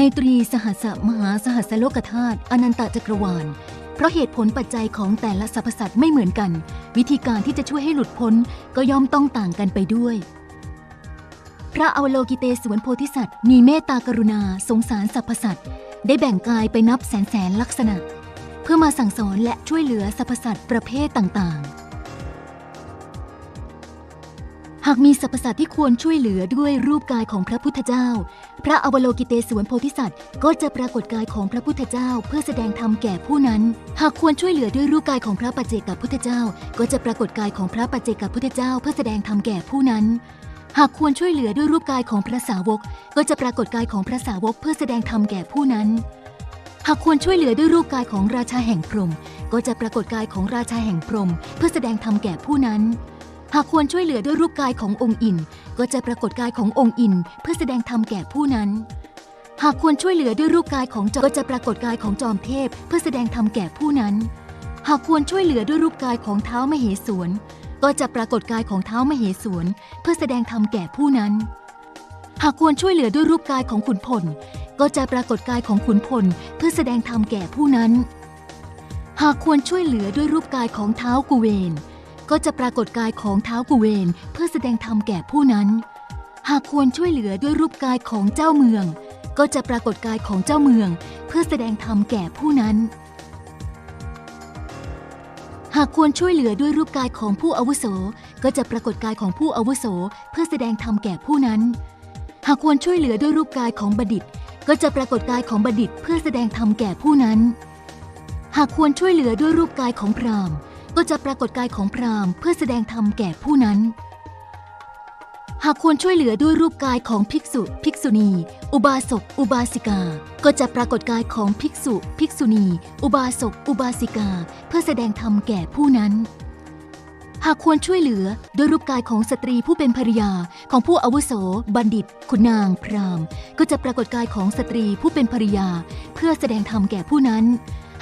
ในตรีสหัสมหาสหัสโลกธาตุอนันตจักรวาล เพราะเหตุผลปัจจัยของแต่ละสรรพสัตว์ไม่เหมือนกัน วิธีการที่จะช่วยให้หลุดพ้นก็ย่อมต้องต่างกันไปด้วย พระอวโลกิเตศวนโพธิสัตว์ มีเมตตากรุณาสงสารสรรพสัตว์ ได้แบ่งกายไปนับแสนแสนลักษณะ เพื่อมาสั่งสอนและช่วยเหลือสรรพสัตว์ประเภทต่างๆ หากมีสรรพสัตว์ที่ควรช่วยเหลือด้วยรูปกายของพระพุทธเจ้า พระอวโลกิเตศวนโพธิสัตว์ ก็จะปรากฏกายของพระพุทธเจ้า เพื่อแสดงธรรมแก่ผู้นั้น หากควรช่วยเหลือด้วยรูปกายของพระปัจเจกพุทธเจ้า ก็จะปรากฏกายของพระปัจเจกพุทธเจ้า เพื่อแสดงธรรมแก่ผู้นั้น หากควรช่วยเหลือด้วยรูปกายของพระสาวก ก็จะปรากฏกายของพระสาวก เพื่อแสดงธรรมแก่ผู้นั้นหากควรช่วยเหลือด้วยรูปกายของราชาแห่งพรหมก็จะปรากฏกายของราชาแห่งพรหมเพื่อแสดงธรรมแก่ผู้นั้น หากควรช่วยเหลือด้วยรูปกายขององค์อิน ก็จะปรากฏกายขององค์อิน เพื่อแสดงธรรมแก่ผู้นั้น หากควรช่วยเหลือด้วยรูปกายของจอมก็จะปรากฏกายของจอมเทพ เพื่อแสดงธรรมแก่ผู้นั้น หากควรช่วยเหลือด้วยรูปกายของเท้ามเหสวน ก็จะปรากฏกายของเท้ามเหสวน เพื่อแสดงธรรมแก่ผู้นั้น หากควรช่วยเหลือด้วยรูปกายของขุนพล ก็จะปรากฏกายของขุนพล เพื่อแสดงธรรมแก่ผู้นั้น หากควรช่วยเหลือด้วยรูปกายของเท้ากุเวน ก็จะปรากฏกายของเท้ากุเวนเพื่อแสดงธรรมแก่ผู้นั้น หากควรช่วยเหลือด้วยรูปกายของเจ้าเมือง ก็จะปรากฏกายของเจ้าเมือง เพื่อแสดงธรรมแก่ผู้นั้น หากควรช่วยเหลือด้วยรูปกายของผู้อาวุโส ก็จะปรากฏกายของผู้อาวุโส เพื่อแสดงธรรมแก่ผู้นั้น หากควรช่วยเหลือด้วยรูปกายของบัณฑิต ก็จะปรากฏกายของบัณฑิต เพื่อแสดงธรรมแก่ผู้นั้น หากควรช่วยเหลือด้วยรูปกายของพราหมณ์ ก็จะปรากฏกายของพราหมณ์เพื่อแสดงธรรมแก่ผู้นั้น หากควรช่วยเหลือด้วยรูปกายของภิกษุ ภิกษุณี อุบาสก อุบาสิกา ก็จะปรากฏกายของภิกษุ ภิกษุณี อุบาสก อุบาสิกา เพื่อแสดงธรรมแก่ผู้นั้นหากควรช่วยเหลือด้วยรูปกายของสตรีผู้เป็นภริยาของผู้อาวุโส บัณฑิต ขุนนาง พราหมณ์ ก็จะปรากฏกายของสตรีผู้เป็นภริยา เพื่อแสดงธรรมแก่ผู้นั้น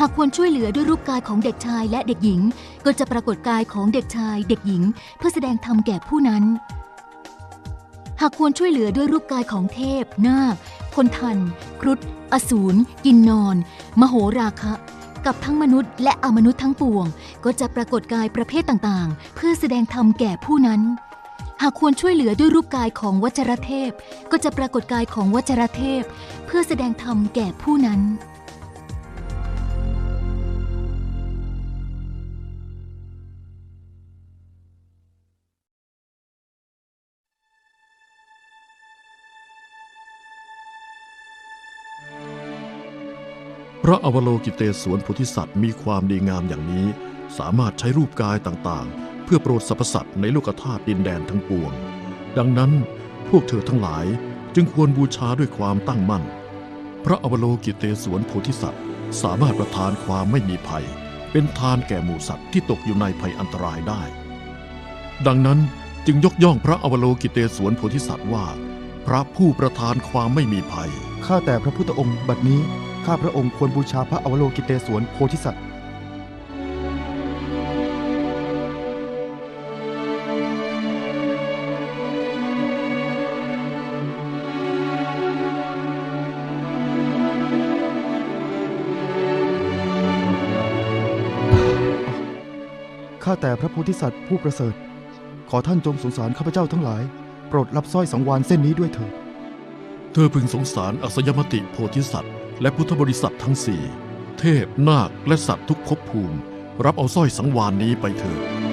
หากควรช่วยเหลือด้วยรูปกายของเด็กชายและเด็กหญิง ก็จะปรากฏกายของเด็กชายเด็กหญิง เพื่อแสดงธรรมแก่ผู้นั้น หากควรช่วยเหลือด้วยรูปกายของเทพ นาค คนทัน ครุฑ อสูร กินนอน มโหราคะ กับทั้งมนุษย์และอมนุษย์ทั้งปวง ก็จะปรากฏกายประเภทต่างๆ เพื่อแสดงธรรมแก่ผู้นั้นหากควรช่วยเหลือด้วยรูปกายของวัจรเทพ ก็จะปรากฏกายของวัจรเทพ เพื่อแสดงธรรมแก่ผู้นั้น ระอวโลกิเตศวนโพธิสัตว์มีความดีงามอย่างนี้ สามารถใช้รูปกายต่างๆ เพื่อโปรดสรรพสัตว์ในโลกธาตุดินแดนทั้งปวง ดังนั้นพวกเธอทั้งหลายจึงควรบูชาด้วยความตั้งมั่น พระอวโลกิเตศวนโพธิสัตว์ สามารถประทานความไม่มีภัย เป็นทานแก่หมู่สัตว์ที่ตกอยู่ในภัยอันตรายได้ ดังนั้นจึงยกย่องพระอวโลกิเตศวนโพธิสัตว์ว่า พระผู้ประทานความไม่มีภัย ข้าแต่พระพุทธองค์บัดนี้ ข้าพระองค์ควรบูชาพระอวโลกิเตศวนโพธิสัตว์ ข้าแต่พระโพธิสัตว์ผู้ประเสริฐ ขอท่านจงสงสารข้าพเจ้าทั้งหลาย โปรดรับสร้อยสังวานเส้นนี้ด้วยเถิด เธอพึงสงสารอัสยมติโพธิสัตว์ และพุทธบริษัททั้งสี่ เทพนาคและสัตว์ทุกภพภูมิ รับเอาสร้อยสังวานนี้ไปเถิด